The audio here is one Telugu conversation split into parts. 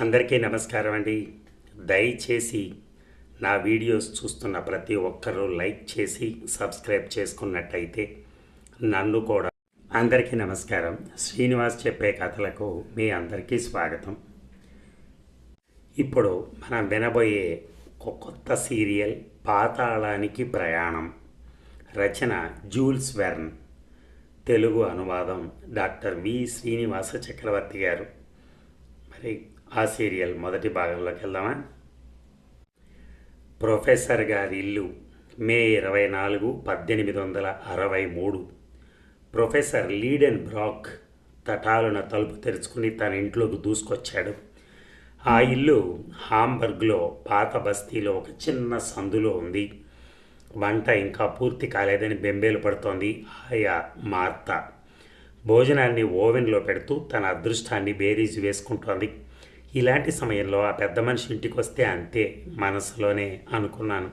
అందరికీ నమస్కారం అండి. దయచేసి నా వీడియోస్ చూస్తున్న ప్రతి ఒక్కరూ లైక్ చేసి సబ్స్క్రైబ్ చేసుకున్నట్టయితే నన్ను కూడా అందరికీ నమస్కారం. శ్రీనివాస్ చెప్పే కథలకు మీ అందరికీ స్వాగతం. ఇప్పుడు మనం వినబోయే ఒక కొత్త సీరియల్ పాతాళానికి ప్రయాణం. రచన జూల్స్ వెర్న్. తెలుగు అనువాదం డాక్టర్ వి శ్రీనివాస చక్రవర్తి గారు. మరి ఆ సీరియల్ మొదటి భాగంలోకి వెళ్దామా? ప్రొఫెసర్ గారి ఇల్లు మే ఇరవై నాలుగు పద్దెనిమిది వందల అరవై మూడు. ప్రొఫెసర్ లీడెన్ బ్రాక్ తటాలున తలుపు తెరుచుకుని తన ఇంట్లోకి దూసుకొచ్చాడు. ఆ ఇల్లు హాంబర్గ్లో పాత బస్తీలో ఒక చిన్న సందులో ఉంది. వంట ఇంకా పూర్తి కాలేదని బెంబేలు పడుతోంది. ఆయా మార్త భోజనాన్ని ఓవెన్లో పెడుతూ తన అదృష్టాన్ని బేరీజు వేసుకుంటోంది. ఇలాంటి సమయంలో ఆ పెద్ద మనిషి ఇంటికి వస్తే అంతే మనసులోనే అనుకున్నాను.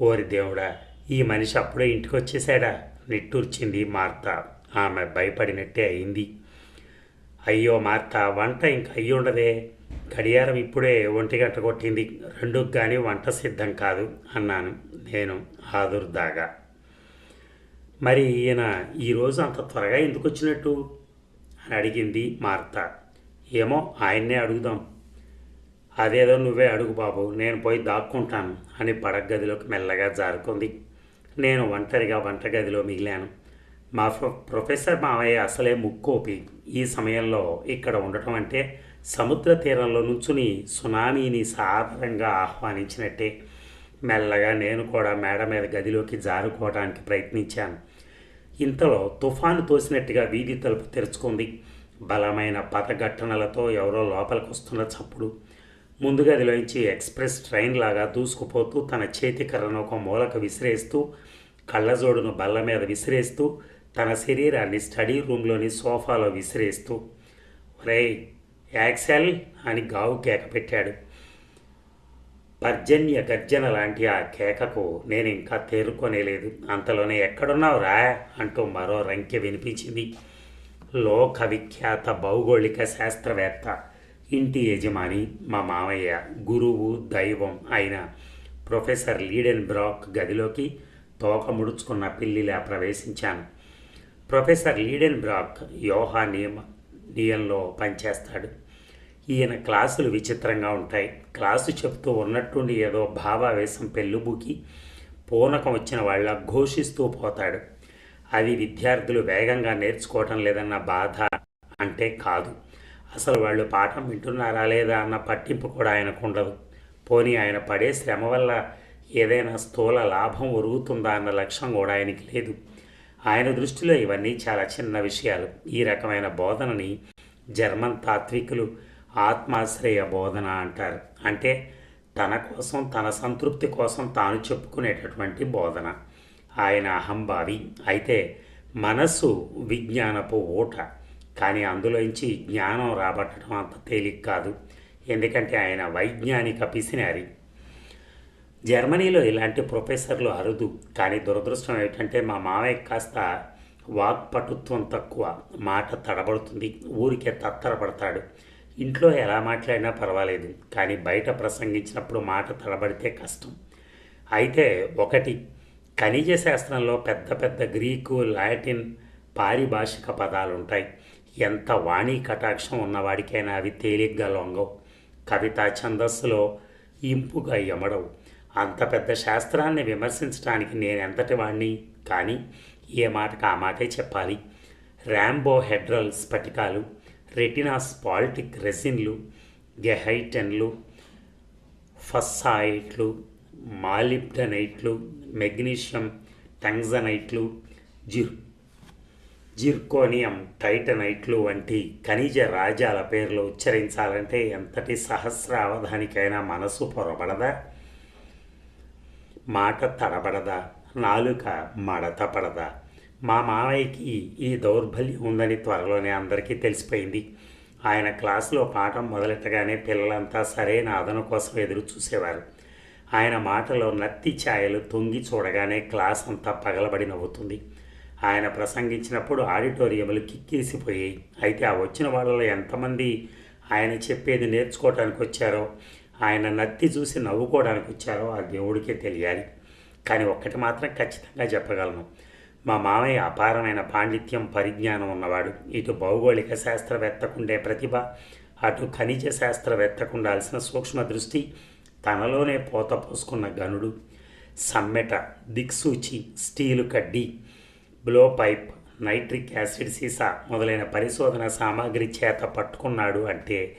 ఓరి దేవుడా ఈ మనిషి అప్పుడే ఇంటికి వచ్చేసాడా నిట్టూర్చింది మార్త. ఆమె భయపడినట్టే అయింది. అయ్యో మార్త వంట ఇంకా అయ్యి ఉండదే గడియారం ఇప్పుడే ఒంటి గంట కొట్టింది. రెండుకు కానీ వంట సిద్ధం కాదు అన్నాను నేను ఆదుర్దాగా. మరి ఈయన ఈరోజు అంత త్వరగా ఎందుకు వచ్చినట్టు? అని అడిగింది మార్త. ఏమో ఆయన్నే అడుగుదాం. అదేదో నువ్వే అడుగు బాబు నేను పోయి దాక్కుంటాను అని పడగదిలోకి మెల్లగా జారుకుంది. నేను ఒంటరిగా వంటగదిలో మిగిలాను. మా ప్రొ- ప్రొఫెసర్ మావయ్య అసలే ముక్కోపి. ఈ సమయంలో ఇక్కడ ఉండటం అంటే సముద్ర తీరంలో నుంచుని సునామీని సాధారణంగా ఆహ్వానించినట్టే. మెల్లగా నేను కూడా మేడ మీద గదిలోకి జారుకోవడానికి ప్రయత్నించాను. ఇంతలో తుఫాను తోసినట్టుగా వీధి తలుపు తెరుచుకుంది. బలమైన పదఘట్టనలతో ఎవరో లోపలికి వస్తున్న చప్పుడు. ముందు గదిలోంచి ఎక్స్ప్రెస్ ట్రైన్ లాగా దూసుకుపోతూ తన చేతి కర్రను ఒక మూలకు విసిరేస్తూ కళ్ళజోడును బల్ల మీద విసిరేస్తూ తన శరీరాన్ని స్టడీ రూమ్లోని సోఫాలో విసిరేస్తూ ఒరేయ్ యాక్సెల్ అని గావు కేక పెట్టాడు. పర్జన్య గర్జన లాంటి ఆ కేకకు నేను ఇంకా తేరుకోనేలేదు అంతలోనే ఎక్కడున్నావురా? అంటూ మరో రంకె వినిపించింది. లోక విఖ్యాత భౌగోళిక శాస్త్రవేత్త ఇంటి యజమాని మా మామయ్య గురువు దైవం అయిన ప్రొఫెసర్ లీడెన్ బ్రాక్ గదిలోకి తోక ముడుచుకున్న పిల్లిలా ప్రవేశించాను. ప్రొఫెసర్ లీడెన్ బ్రాక్ యోహా నియమ నియంలో పనిచేస్తాడు. ఈయన క్లాసులు విచిత్రంగా ఉంటాయి. క్లాసు చెప్తూ ఉన్నట్టుండి ఏదో భావావేశం పెళ్ళుబుకి పూనకం వచ్చిన వాళ్ళ ఘోషిస్తూ పోతాడు. అది విద్యార్థులు వేగంగా నేర్చుకోవటం లేదన్న బాధ అంటే కాదు. అసలు వాళ్ళు పాఠం వింటున్నారా లేదా అన్న పట్టింపు కూడా ఆయనకు ఉండదు. పోనీ ఆయన పడే శ్రమ వల్ల ఏదైనా స్థూల లాభం ఒరుగుతుందా అన్న లక్ష్యం కూడా ఆయనకి లేదు. ఆయన దృష్టిలో ఇవన్నీ చాలా చిన్న విషయాలు. ఈ రకమైన బోధనని జర్మన్ తాత్వికులు ఆత్మాశ్రయ బోధన అంటారు. అంటే తన కోసం తన సంతృప్తి కోసం తాను చెప్పుకునేటటువంటి బోధన. ఆయన అహంభావి. అయితే మనస్సు విజ్ఞానపు ఊట. కానీ అందులోంచి జ్ఞానం రాబట్టడం అంత తేలిక కాదు. ఎందుకంటే ఆయన వైజ్ఞానిక పిసినారి. జర్మనీలో ఇలాంటి ప్రొఫెసర్లు అరుదు. కానీ దురదృష్టం ఏమిటంటే మా మావయ్య కాస్త వాక్పటుత్వం తక్కువ. మాట తడబడుతుంది. ఊరికే తత్తరపడతాడు. ఇంట్లో ఎలా మాట్లాడినా పర్వాలేదు కానీ బయట ప్రసంగించినప్పుడు మాట తడబడితే కష్టం. అయితే ఒకటి ఖనిజ శాస్త్రంలో పెద్ద పెద్ద గ్రీకు లాటిన్ పారిభాషిక పదాలు ఉంటాయి ఎంత వాణి కటాక్షం ఉన్నవాడికైనా అవి తేలిగ్గా లొంగవు. కవితా ఛందస్సులో ఇంపుగా ఎమడవు అంత పెద్ద శాస్త్రాన్ని విమర్శించడానికి నేను ఎంతటి వాణ్ణి? కానీ ఏ మాటకు ఆ మాటే చెప్పాలి. ర్యాంబో హెడ్రల్ స్ఫటికాలు రెటినా స్పాల్టిక్ రెసిన్లు గెహైటన్లు ఫస్సాయిట్లు మాలిబ్డనైట్లు మెగ్నీషియం టంగ్జనైట్లు జిర్ జిర్కోనియం టైటనైట్లు వంటి ఖనిజ రాజాల పేర్లు ఉచ్చరించాలంటే ఎంతటి సహస్రావధానికైనా మనసు పొరబడదా? మాట తడబడదా? నాలుక మడత పడదా మా మామయ్యకి ఈ దౌర్బల్యం ఉందని త్వరలోనే అందరికీ తెలిసిపోయింది. ఆయన క్లాసులో పాఠం మొదలెట్టగానే పిల్లలంతా సరైన అదను కోసం ఎదురు చూసేవారు. ఆయన మాటలో నత్తి ఛాయలు తొంగి చూడగానే క్లాస్ అంతా పగలబడి నవ్వుతుంది. ఆయన ప్రసంగించినప్పుడు ఆడిటోరియంలు కిక్కిరిసిపోయాయి. అయితే ఆ వచ్చిన వాళ్ళలో ఎంతమంది ఆయన చెప్పేది నేర్చుకోవడానికి వచ్చారో ఆయన నత్తి చూసి నవ్వుకోవడానికి వచ్చారో ఆ దేవుడికే తెలియాలి. కానీ ఒక్కటి మాత్రం ఖచ్చితంగా చెప్పగలను. మా మామయ్య అపారమైన పాండిత్యం పరిజ్ఞానం ఉన్నవాడు. ఇటు భౌగోళిక శాస్త్రవేత్తకుండే ప్రతిభ అటు ఖనిజ శాస్త్రవేత్తకు ఉండాల్సిన సూక్ష్మ దృష్టి తనలోనే పోత పోసుకున్న గనుడు. సమ్మెట దిక్సూచి స్టీలు కడ్డీ బ్లో పైప్ నైట్రిక్ యాసిడ్ సీసా మొదలైన పరిశోధన సామాగ్రి చేత పట్టుకున్నాడు అంటే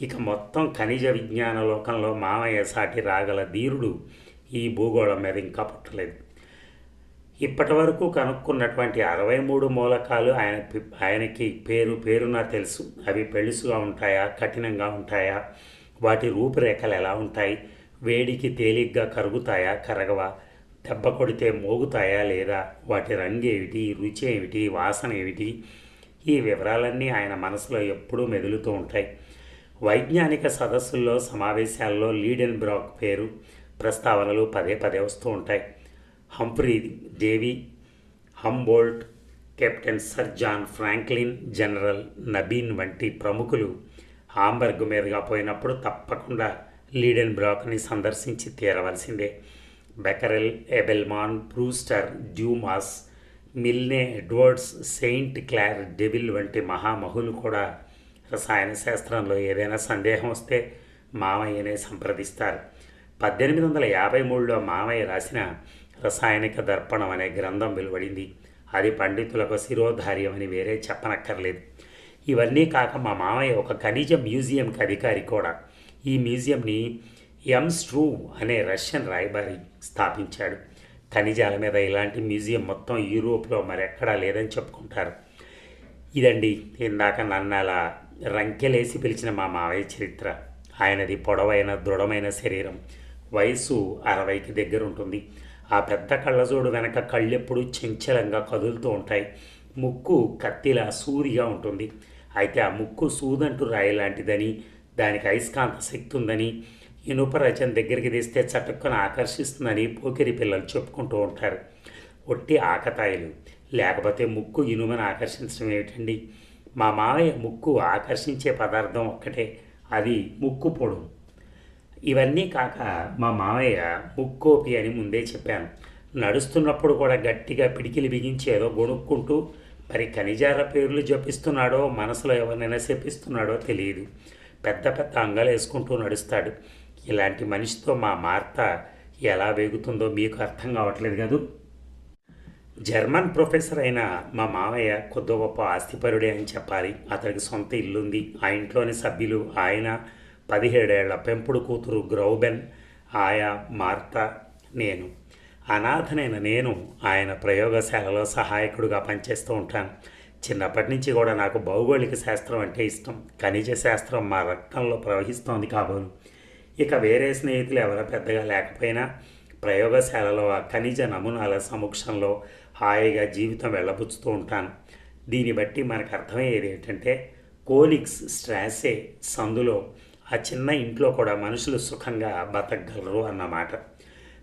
ఇక మొత్తం ఖనిజ విజ్ఞాన లోకంలో మామయ్య సాటి రాగల ధీరుడు ఈ భూగోళం మీద ఇంకా పుట్టలేదు. ఇప్పటి వరకు కనుక్కున్నటువంటి అరవై మూడు మూలకాలు ఆయన ఆయనకి పేరు పేరున తెలుసు. అవి పెళుసుగా ఉంటాయా? కఠినంగా ఉంటాయా? వాటి రూపురేఖలు ఎలా ఉంటాయి? వేడికి తేలిగ్గా కరుగుతాయా? కరగవా? దెబ్బ కొడితే మోగుతాయా లేదా? వాటి రంగు ఏమిటి? రుచి ఏమిటి? వాసన ఏమిటి? ఈ వివరాలన్నీ ఆయన మనసులో ఎప్పుడూ మెదులుతూ ఉంటాయి. వైజ్ఞానిక సదస్సుల్లో సమావేశాల్లో లీడెన్ బ్రాక్ పేరు ప్రస్తావనలు పదే పదే వస్తూ ఉంటాయి. Humphry Davy Humboldt captain sir John Franklin general Nabin వంటి ప్రముఖులు హాంబర్గ్ మీదుగా పోయినప్పుడు తప్పకుండా లీడెన్ బ్రాక్ని సందర్శించి తీరవలసిందే. Becquerel Ebelmen Brewster Dumas Milne Edwards Saint Claire Deville వంటి మహామహులు కూడా రసాయన శాస్త్రంలో ఏదైనా సందేహం వస్తే మామయ్యనే సంప్రదిస్తారు. పద్దెనిమిది వందల యాభై మూడులో మామయ్య రాసిన రసాయనిక దర్పణం అనే గ్రంథం వెలువడింది. అది పండితులకు శిరోధార్యం అని వేరే చెప్పనక్కర్లేదు. ఇవన్నీ కాక మా మామయ్య ఒక ఖనిజ మ్యూజియంకి అధికారి కూడా. ఈ మ్యూజియంని ఎం స్ట్రూ అనే రష్యన్ రాయబారి స్థాపించాడు. ఖనిజాల మీద ఇలాంటి మ్యూజియం మొత్తం యూరోప్లో మరెక్కడా లేదని చెప్పుకుంటారు. ఇదండి ఇందాక నన్ను అలా రంకెలేసి పిలిచిన మా మావయ్య చరిత్ర. ఆయనది పొడవైన దృఢమైన శరీరం. వయసు అరవైకి దగ్గర ఉంటుంది ఆ పెద్ద కళ్ళజోడు వెనక కళ్ళెప్పుడు చంచలంగా కదులుతూ ఉంటాయి. ముక్కు కత్తిలా సూరిగా ఉంటుంది. అయితే ఆ ముక్కు సూదంటు రాయి లాంటిదని దానికి అయస్కాంత శక్తి ఉందని ఇనుప రచన దగ్గరికి తీస్తే చటుక్కున ఆకర్షిస్తుందని పోకిరి పిల్లలు చెప్పుకుంటూ ఉంటారు. ఒట్టి ఆకతాయిలు. లేకపోతే ముక్కు ఇనుమని ఆకర్షించడం ఏమిటండి? మా మావయ్య ముక్కు ఆకర్షించే పదార్థం ఒక్కటే. అది ముక్కు పొడు. ఇవన్నీ కాక మా మావయ్య ముక్కోపి అని ముందే చెప్పాను. నడుస్తున్నప్పుడు కూడా గట్టిగా పిడికిలి బిగించి ఏదో గొణుక్కుంటూ మరి ఖనిజాల పేర్లు జపిస్తున్నాడో మనసులో ఎవరినైనా చెప్పిస్తున్నాడో తెలియదు. పెద్ద పెద్ద అంగాలు వేసుకుంటూ నడుస్తాడు. ఇలాంటి మనిషితో మా మార్త ఎలా వేగుతుందో మీకు అర్థం కావట్లేదు కదూ? జర్మన్ ప్రొఫెసర్ అయిన మా మామయ్య కొద్ది గొప్ప ఆస్తిపరుడే అని చెప్పాలి. అతనికి సొంత ఇల్లుంది. ఆ ఇంట్లోని సభ్యులు ఆయన పదిహేడేళ్ళ పెంపుడు కూతురు గ్రౌబెన్ ఆయా మార్త నేను. అనాథనైన నేను ఆయన ప్రయోగశాలలో సహాయకుడిగా పనిచేస్తూ ఉంటాను. చిన్నప్పటి నుంచి కూడా నాకు భౌగోళిక శాస్త్రం అంటే ఇష్టం. ఖనిజ శాస్త్రం మా రక్తంలో ప్రవహిస్తోంది కాబోలు. ఇక వేరే స్నేహితులు ఎవరో పెద్దగా లేకపోయినా ప్రయోగశాలలో ఆ ఖనిజ నమూనాల సమక్షంలో హాయిగా జీవితం వెళ్ళబుచ్చుతూ ఉంటాను. దీన్ని బట్టి మనకు అర్థమయ్యేది ఏంటంటే కోలిక్స్ స్ట్రాసే సందులో ఆ చిన్న ఇంట్లో కూడా మనుషులు సుఖంగా బతకగలరు అన్నమాట.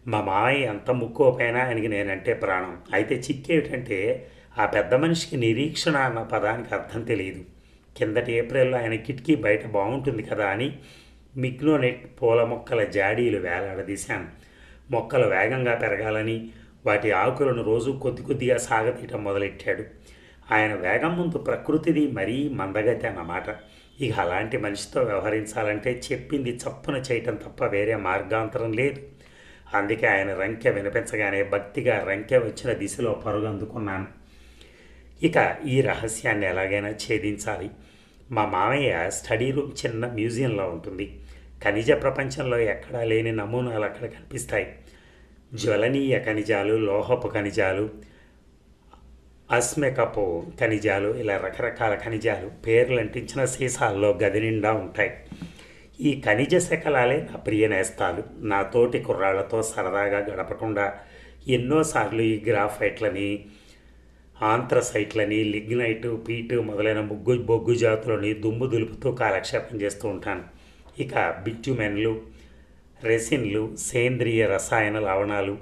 మా మావయ్య ఎంత ముక్కోపోయినా ఆయనకి నేనంటే ప్రాణం. అయితే చిక్కేటంటే ఆ పెద్ద మనిషికి నిరీక్షణ అన్న పదానికి అర్థం తెలియదు కిందటి ఏప్రిల్లో ఆయన కిటికీ బయట బాగుంటుంది కదా అని మిగ్నోనెట్ పూల మొక్కల జాడీలు వేలాడదీశాను. మొక్కలు వేగంగా పెరగాలని వాటి ఆకులను రోజు కొద్ది కొద్దిగా సాగతీయటం మొదలెట్టాడు. ఆయన వేగం ముందు ప్రకృతిది మరీ మందగతి అన్నమాట ఇక అలాంటి మనిషితో వ్యవహరించాలంటే చెప్పింది చప్పున చేయటం తప్ప వేరే మార్గాంతరం లేదు. అందుకే ఆయన రంకె వినిపించగానే భక్తిగా రంకె వచ్చిన దిశలో పరుగు అందుకున్నాను ఇక ఈ రహస్యాన్ని ఎలాగైనా ఛేదించాలి. మా మామయ్య స్టడీ రూమ్ చిన్న మ్యూజియంలో ఉంటుంది. ఖనిజ ప్రపంచంలో ఎక్కడా లేని నమూనాలు అక్కడ కనిపిస్తాయి. జ్వలనీయ ఖనిజాలు లోహపు ఖనిజాలు అస్మెకపు ఖనిజాలు ఇలా రకరకాల ఖనిజాలు పేర్లు అంటించిన సీసాల్లో గది నిండా ఉంటాయి. ఈ ఖనిజ శకలాలే నా ప్రియ నేస్తాలు. నా తోటి కుర్రాళ్ళతో సరదాగా గడపకుండా ఎన్నోసార్లు ఈ గ్రాఫైట్లని ఆంథ్రసైట్లని లిగ్నైట్ పీటు మొదలైన ముగ్గు బొగ్గు జాతులని దుమ్ము దులుపుతూ కాలక్షేపం చేస్తూ ఉంటాను. ఇక బిట్యుమెన్లు రెసిన్లు సేంద్రియ రసాయన లవణాలు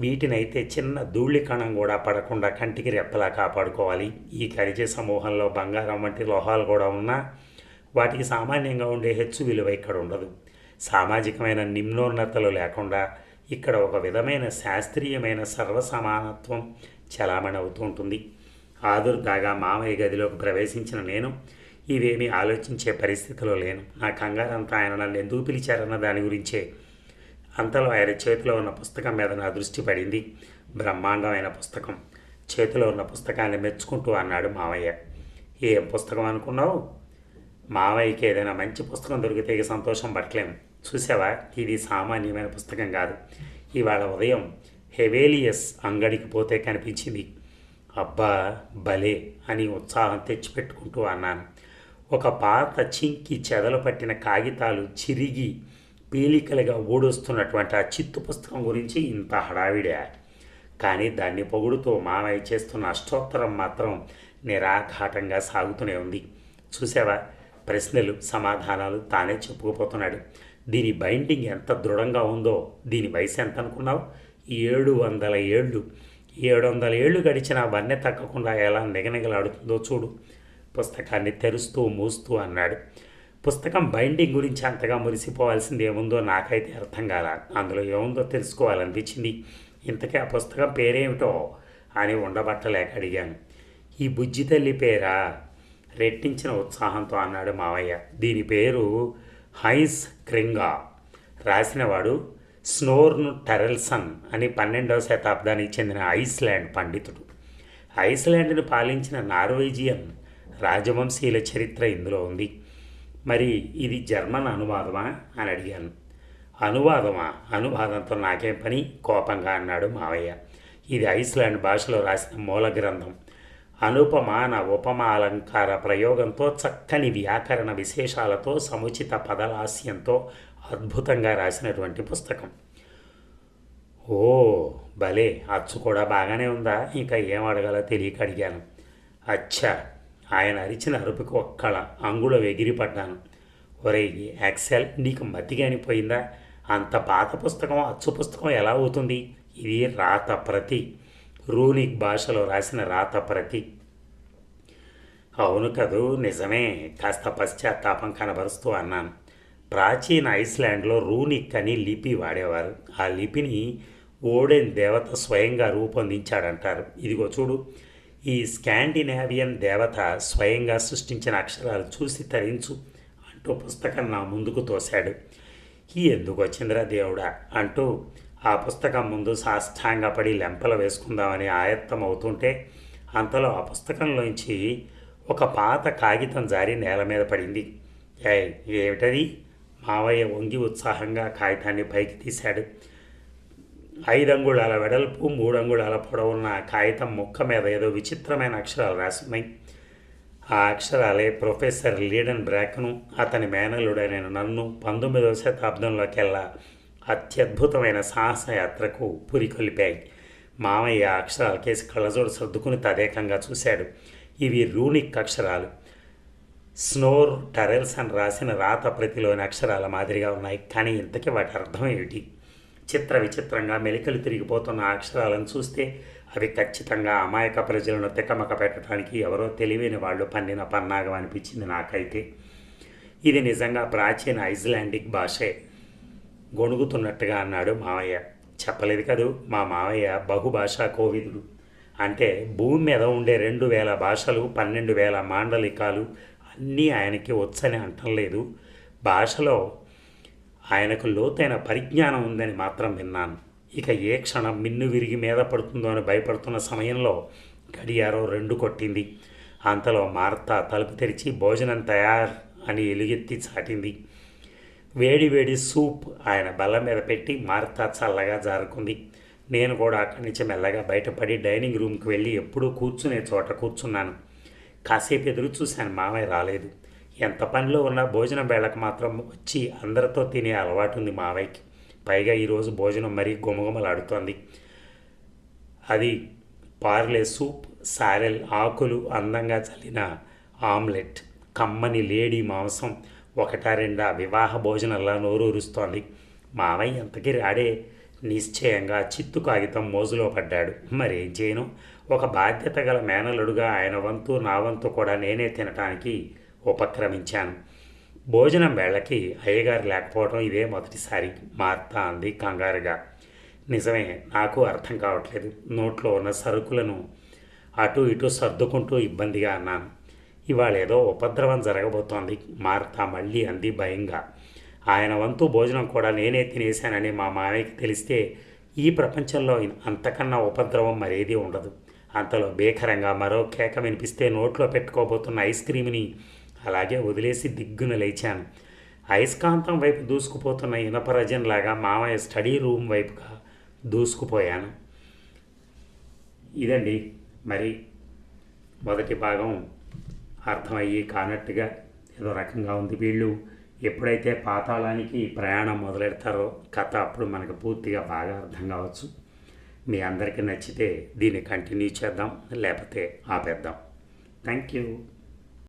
వీటినైతే చిన్న ధూళి కణం కూడా పడకుండా కంటికి రెప్పలా కాపాడుకోవాలి. ఈ ఖనిజ సమూహంలో బంగారం వంటి లోహాలు కూడా ఉన్నా వాటికి సామాన్యంగా ఉండే హెచ్చు విలువ ఇక్కడ ఉండదు. సామాజికమైన నిమ్నోన్నతలు లేకుండా ఇక్కడ ఒక విధమైన శాస్త్రీయమైన సర్వసమానత్వం చలామణి అవుతూ ఉంటుంది. ఆదురు కాగా మామయ్య గదిలోకి ప్రవేశించిన నేను ఇవేమీ ఆలోచించే పరిస్థితిలో లేను. నా కంగారంతా ఆయన నన్ను ఎందుకు పిలిచారన్న దాని గురించే అంతలో ఆయన చేతిలో ఉన్న పుస్తకం మీద నా దృష్టి పడింది. బ్రహ్మాండమైన పుస్తకం. చేతిలో ఉన్న పుస్తకాన్ని మెచ్చుకుంటూ అన్నాడు మావయ్య. ఏం పుస్తకం అనుకున్నావు? మావయ్యకి ఏదైనా మంచి పుస్తకం దొరికితే సంతోషం పట్టలేం. చూసావా? ఇది సామాన్యమైన పుస్తకం కాదు. ఇవాళ ఉదయం హెవేలియస్ అంగడికి పోతే కనిపించింది. అబ్బా భలే అని ఉత్సాహం తెచ్చిపెట్టుకుంటూ అన్నాను. ఒక పాత చింకి చెదలు పట్టిన కాగితాలు చిరిగి పీలికలుగా ఊడొస్తున్నటువంటి ఆ చిత్తు పుస్తకం గురించి ఇంత హడావిడే. కానీ దాన్ని పొగుడుతూ మామయ్య చేస్తున్న అష్టోత్తరం మాత్రం నిరాఘాటంగా సాగుతూనే ఉంది. చూసావా? ప్రశ్నలు సమాధానాలు తానే చెప్పుకుపోతున్నాడు. దీని బైండింగ్ ఎంత దృఢంగా ఉందో దీని వయసు ఎంత అనుకున్నావు? ఏడు వందల ఏళ్ళు. ఏడు వందల ఏళ్ళు గడిచిన వన్నె తగ్గకుండా ఎలా నిగనిగలాడుతుందో చూడు. పుస్తకాన్ని తెరుస్తూ మూస్తూ అన్నాడు. పుస్తకం బైండింగ్ గురించి అంతగా మురిసిపోవాల్సింది ఏముందో నాకైతే అర్థం కాల. అందులో ఏముందో తెలుసుకోవాలనిపించింది. ఇంతకీ ఆ పుస్తకం పేరేమిటో అని ఉండబట్టలేక అడిగాను. ఈ బుజ్జి తల్లి పేరా? రెట్టించిన ఉత్సాహంతో అన్నాడు మావయ్య. దీని పేరు హైన్స్ క్రింగా. రాసినవాడు స్నోర్ను టెరల్సన్ అని పన్నెండవ శతాబ్దానికి చెందిన ఐస్లాండ్ పండితుడు. ఐస్లాండ్ను పాలించిన నార్వేజియన్ రాజవంశీయుల చరిత్ర ఇందులో ఉంది. మరి ఇది జర్మన్ అనువాదమా అని అడిగాను. అనువాదమా? అనువాదంతో నాకేం పని? కోపంగా అన్నాడు మావయ్య. ఇది ఐస్లాండ్ భాషలో రాసిన మూల గ్రంథం. అనుపమాన ఉపమ అలంకార ప్రయోగంతో చక్కని వ్యాకరణ విశేషాలతో సముచిత పదలాస్యంతో అద్భుతంగా రాసినటువంటి పుస్తకం. ఓ భలే! అచ్చు కూడా బాగానే ఉందా? ఇంకా ఏం అడగాలో తెలియక అడిగాను. అచ్చా! ఆయన అరిచిన అరుపుకు ఒక్కళ అంగుళం ఎగిరిపడ్డాను. ఒరే యాక్సెల్ నీకు మతిగానిపోయిందా అంత పాత పుస్తకం అచ్చు పుస్తకం ఎలా అవుతుంది? ఇది రాత ప్రతి. రూనిక్ భాషలో రాసిన రాత ప్రతి. అవును కదూ నిజమే. కాస్త పశ్చాత్తాపం కనబరుస్తూ అన్నాను. ప్రాచీన ఐస్లాండ్లో రూనిక్ అని లిపి వాడేవారు. ఆ లిపిని ఓడెన్ దేవత స్వయంగా రూపొందించాడంటారు. ఇదిగో చూడు. ఈ స్కాండినేవియన్ దేవత స్వయంగా సృష్టించిన అక్షరాలు చూసి తరించు అంటూ పుస్తకం నా ముందుకు తోశాడు. ఈ ఎందుకు వచ్చిందిరా దేవుడా? అంటూ ఆ పుస్తకం ముందు సాష్టాంగపడి లెంపలు వేసుకుందామని ఆయత్తం అవుతుంటే అంతలో ఆ పుస్తకంలోంచి ఒక పాత కాగితం జారి నేల మీద పడింది. ఏమిటది? మావయ్య వంగి ఉత్సాహంగా కాగితాన్ని పైకి తీశాడు. ఐదు అంగుళాల వెడల్పు మూడు అంగుళాల పొడవున్న కాగితం ముక్క మీద ఏదో విచిత్రమైన అక్షరాలు రాసున్నాయి. ఆ అక్షరాలే ప్రొఫెసర్ లీడన్ బ్రాక్ను అతని మేనలుడైన నన్ను పంతొమ్మిదవ శతాబ్దంలోకెల్లా అత్యద్భుతమైన సాహసయాత్రకు పురికొల్పాయి. మామయ్య అక్షరాల కేసి కళ్ళజోడు సర్దుకుని తదేకంగా చూశాడు. ఇవి రూనిక్ అక్షరాలు. స్నోర్ టరెల్స్ అని రాసిన రాత ప్రతిలోని అక్షరాల మాదిరిగా ఉన్నాయి. కానీ ఇంతకీ వాటి అర్థం ఏమిటి? చిత్ర విచిత్రంగా మెలికలు తిరిగిపోతున్న అక్షరాలను చూస్తే అవి ఖచ్చితంగా అమాయక ప్రజలను తికమక పెట్టడానికి ఎవరో తెలివైన వాళ్ళు పన్నిన పన్నాగం అనిపించింది నాకైతే. ఇది నిజంగా ప్రాచీన ఐస్లాండిక్ భాషే. గొణుగుతున్నట్టుగా అన్నాడు మావయ్య. చెప్పలేదు కదూ మా మావయ్య బహుభాషా కోవిదుడు. అంటే భూమి మీద ఉండే రెండు వేల భాషలు పన్నెండు వేల మాండలికాలు అన్నీ ఆయనకి వచ్చని అంటం లేదు. భాషలో ఆయనకు లోతైన పరిజ్ఞానం ఉందని మాత్రం విన్నాను. ఇక ఏ క్షణం మిన్ను విరిగి మీద పడుతుందో అని భయపడుతున్న సమయంలో గడియారం రెండు కొట్టింది. అంతలో మార్త తలుపు తెరిచి భోజనం తయార్ అని ఎలుగెత్తి చాటింది. వేడి వేడి సూప్ ఆయన బల్ల మీద పెట్టి మార్తా చల్లగా జారుకుంది. నేను కూడా అక్కడి నుంచి మెల్లగా బయటపడి డైనింగ్ రూమ్కి వెళ్ళి ఎప్పుడూ కూర్చునే చోట కూర్చున్నాను. కాసేపు ఎదురు చూశాను మామయ్య రాలేదు. ఎంత పనిలో ఉన్నా భోజనం వేళకు మాత్రం వచ్చి అందరితో తినే అలవాటు ఉంది మావయ్యకి. పైగా ఈరోజు భోజనం మరీ గుమగుమలాడుతోంది అది పార్లే సూప్ సారెల్ ఆకులు అందంగా చల్లిన ఆమ్లెట్ కమ్మని లేడీ మాంసం ఒకటా రెండా వివాహ భోజనంలా నోరూరుస్తోంది. మావయ్య ఎంతకీ రాడే నిశ్చయంగా చిత్తు కాగితం మోజులో పడ్డాడు. మరేం చేయను? ఒక బాధ్యత గల మేనలుడుగా ఆయన వంతు నా వంతు కూడా నేనే తినటానికి ఉపక్రమించాను. భోజనం వేళకి అయ్యగారు లేకపోవడం ఇదే మొదటిసారి. మార్త అంది కంగారుగా. నిజమే నాకు అర్థం కావట్లేదు. నోట్లో ఉన్న సరుకులను అటు ఇటు సర్దుకుంటూ ఇబ్బందిగా అన్నాను. ఇవాళ ఏదో ఉపద్రవం జరగబోతోంది. మార్త మళ్ళీ అంది భయంగా. ఆయన వంతు భోజనం కూడా నేనే తినేశానని మా మామయ్యకి తెలిస్తే ఈ ప్రపంచంలో అంతకన్నా ఉపద్రవం మరేది ఉండదు. అంతలో భీకరంగా మరో కేక వినిపిస్తే నోట్లో పెట్టుకోబోతున్న ఐస్ క్రీమ్ని అలాగే వదిలేసి దిగ్గున లేచాను. అయస్కాంతం వైపు దూసుకుపోతున్న ఇనపరజన్లాగా మామయ్య స్టడీ రూమ్ వైపుగా దూసుకుపోయాను. ఇదండి మరి మొదటి భాగం. అర్థమయ్యి కానట్టుగా ఏదో రకంగా ఉంది వీళ్ళు. ఎప్పుడైతే పాతాళానికి ప్రయాణం మొదలెడతారో కథ అప్పుడు మనకు పూర్తిగా బాగా అర్థం కావచ్చు. మీ అందరికీ నచ్చితే దీన్ని కంటిన్యూ చేద్దాం లేకపోతే ఆపేద్దాం. Thank you.